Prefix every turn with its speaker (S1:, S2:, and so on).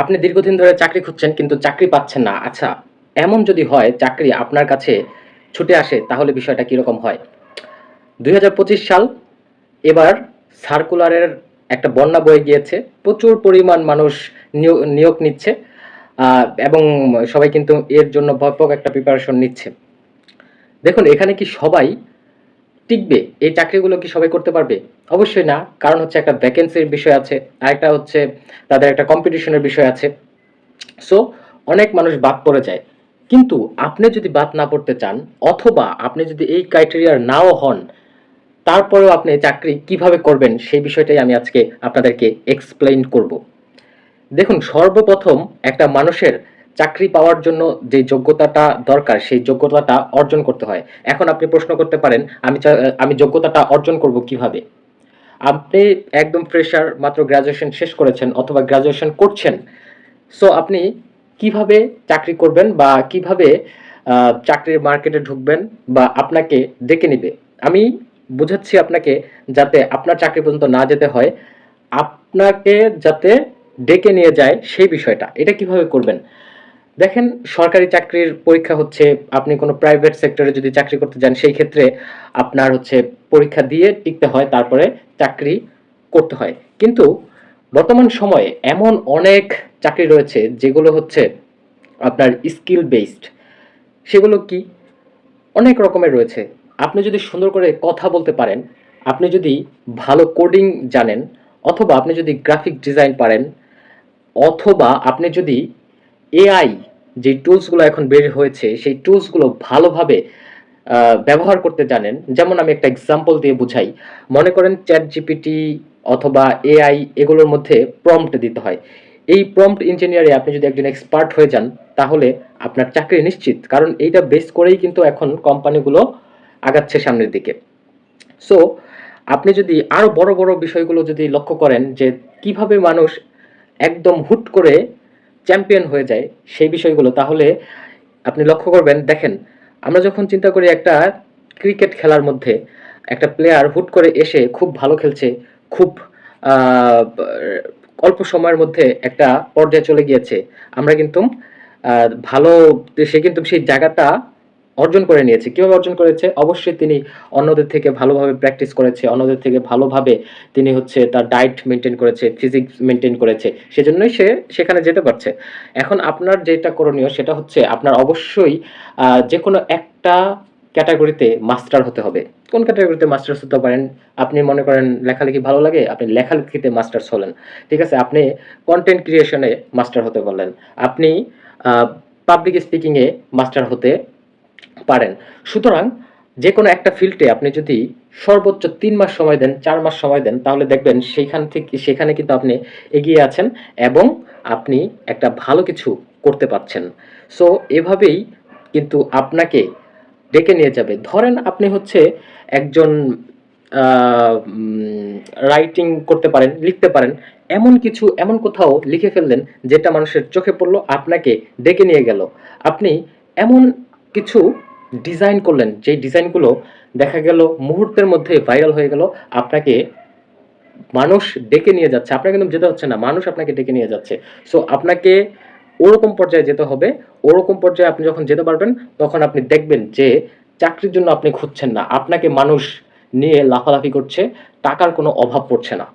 S1: আপনি দীর্ঘদিন ধরে চাকরি খুঁজছেন, কিন্তু চাকরি পাচ্ছেন না। আচ্ছা এমন যদি হয়, চাকরি আপনার কাছে ছুটে আসে, তাহলে বিষয়টা কীরকম হয়? দুই হাজার পঁচিশ সাল এবার সার্কুলারের একটা বন্যা বয়ে গিয়েছে। প্রচুর পরিমাণ মানুষ নিয়োগ নিয়োগ নিচ্ছে এবং সবাই কিন্তু এর জন্য ব্যাপক একটা প্রিপারেশন নিচ্ছে। দেখুন, এখানে কি সবাই টিকবে? এই চাকরিগুলো কি সবাই করতে পারবে? অবশ্যই না, কারণ হচ্ছে একটা ভ্যাকেন্সির বিষয় আছে, আরেকটা হচ্ছে তাদের একটা কম্পিটিশনের বিষয় আছে। সো অনেক মানুষ বাদ পড়ে যায়। কিন্তু আপনি যদি বাদ না পড়তে চান, অথবা আপনি যদি এই ক্রাইটেরিয়ার নাও হন, তারপরেও আপনি চাকরি কীভাবে করবেন, সেই বিষয়টাই আমি আজকে আপনাদেরকে এক্সপ্লেইন করব। দেখুন, সর্বপ্রথম একটা মানুষের চাকরি পাওয়ার জন্য যে যোগ্যতাটা দরকার, সেই যোগ্যতাটা অর্জন করতে হয়। এখন আপনি প্রশ্ন করতে পারেন, আমি আমি যোগ্যতাটা অর্জন করব কীভাবে? আপনি একদম ফ্রেশার মাত্র গ্রাজুয়েশন শেষ করেছেন অথবা গ্রাজুয়েশন করছেন। সো আপনি কীভাবে চাকরি করবেন বা কীভাবে চাকরির মার্কেটে ঢুকবেন বা আপনাকে ডেকে নিবে? আমি বুঝাচ্ছি আপনাকে যাতে আপনার চাকরি পর্যন্ত না যেতে হয়, আপনাকে যাতে ডেকে নিয়ে যায় সেই বিষয়টা। এটা কীভাবে করবেন? দেখেন, সরকারি চাকরির পরীক্ষা হচ্ছে, আপনি কোনো প্রাইভেট সেক্টরে যদি চাকরি করতে যান, সেই ক্ষেত্রে আপনার হচ্ছে পরীক্ষা দিয়ে টিকতে হয়, তারপরে চাকরি করতে হয়। কিন্তু বর্তমান সময়ে এমন অনেক চাকরি রয়েছে, যেগুলো হচ্ছে আপনার স্কিল বেসড সেগুলো কি? অনেক রকমের রয়েছে। আপনি যদি সুন্দর করে কথা বলতে পারেন, আপনি যদি ভালো কোডিং জানেন, অথবা আপনি যদি গ্রাফিক ডিজাইন পারেন, অথবা আপনি যদি এআই যে টুলসগুলো এখন বের হয়েছে, সেই টুলসগুলো ভালোভাবে ব্যবহার করতে জানেন। যেমন আমি একটা এক্সাম্পল দিয়ে বুঝাই। মনে করেন চ্যাট জিপিটি অথবা এআই এগুলোর মধ্যে প্রম্পট দিতে হয়। এই প্রম্পট ইঞ্জিনিয়ারে আপনি যদি একজন এক্সপার্ট হয়ে যান, তাহলে আপনার চাকরি নিশ্চিত। কারণ এইটা বেস করেই কিন্তু এখন কোম্পানিগুলো আগাচ্ছে সামনের দিকে। সো আপনি যদি আরও বড় বড় বিষয়গুলো যদি লক্ষ্য করেন যে কীভাবে মানুষ একদম হুট করে চ্যাম্পিয়ন হয়ে যায় সেই বিষয়গুলো, তাহলে আপনি লক্ষ্য করবেন, দেখেন, আমরা যখন চিন্তা করি একটা ক্রিকেট খেলার মধ্যে একটা প্লেয়ার হুট করে এসে খুব ভালো খেলছে, খুব অল্প সময়ের মধ্যে একটা পর্যায়ে চলে গিয়েছে, আমরা কিন্তু ভালো, সে কিন্তু সেই জায়গাটা অর্জন করে নিয়েছে। কীভাবে অর্জন করেছে? অবশ্যই তিনি অন্যদের থেকে ভালোভাবে প্র্যাকটিস করেছে, অন্যদের থেকে ভালোভাবে তিনি হচ্ছে তার ডায়েট মেনটেন করেছে ফিজিক্স মেনটেন করেছে, সেজন্যই সে সেখানে যেতে পারছে। এখন আপনার যেটা করণীয় সেটা হচ্ছে আপনার অবশ্যই যে কোনো একটা ক্যাটাগরিতে মাস্টার হতে হবে। কোন ক্যাটাগরিতে মাস্টার্স হতে পারেন? আপনি মনে করেন লেখালেখি ভালো লাগে, আপনি লেখালেখিতে মাস্টার্স হলেন। ঠিক আছে, আপনি কন্টেন্ট ক্রিয়েশনে মাস্টার হতে পারলেন। আপনি পাবলিক স্পিকিংয়ে মাস্টার হতে পারেন। সুতরাং যে কোনো একটা ফিল্ডে আপনি যদি সর্বোচ্চ তিন মাস সময় দেন, চার মাস সময় দেন, তাহলে দেখবেন সেইখান থেকে সেখানে কিন্তু আপনি এগিয়ে আছেন এবং আপনি একটা ভালো কিছু করতে পারছেন। সো এভাবেই কিন্তু আপনাকে ডেকে নিয়ে যাবে। ধরেন আপনি হচ্ছে একজন রাইটিং করতে পারেন, লিখতে পারেন, এমন কিছু, এমন কোথাও লিখে ফেললেন যেটা মানুষের চোখে পড়ল, আপনাকে ডেকে নিয়ে গেল। আপনি এমন কিছু ডিজাইন করলেন যে ডিজাইনগুলো দেখা গেল মুহূর্তের মধ্যে ভাইরাল হয়ে গেল, আপনাকে মানুষ ডেকে নিয়ে যাচ্ছে। আপনাকে কিন্তু যেতে হচ্ছে না, মানুষ আপনাকে ডেকে নিয়ে যাচ্ছে। সো আপনাকে ওরকম পর্যায়ে যেতে হবে। ওরকম পর্যায়ে আপনি যখন যেতে পারবেন, তখন আপনি দেখবেন যে চাকরির জন্য আপনি খুঁজছেন না। আপনাকে মানুষ নিয়ে লাফালাফি করছে, টাকার কোনো অভাব পড়ছে না।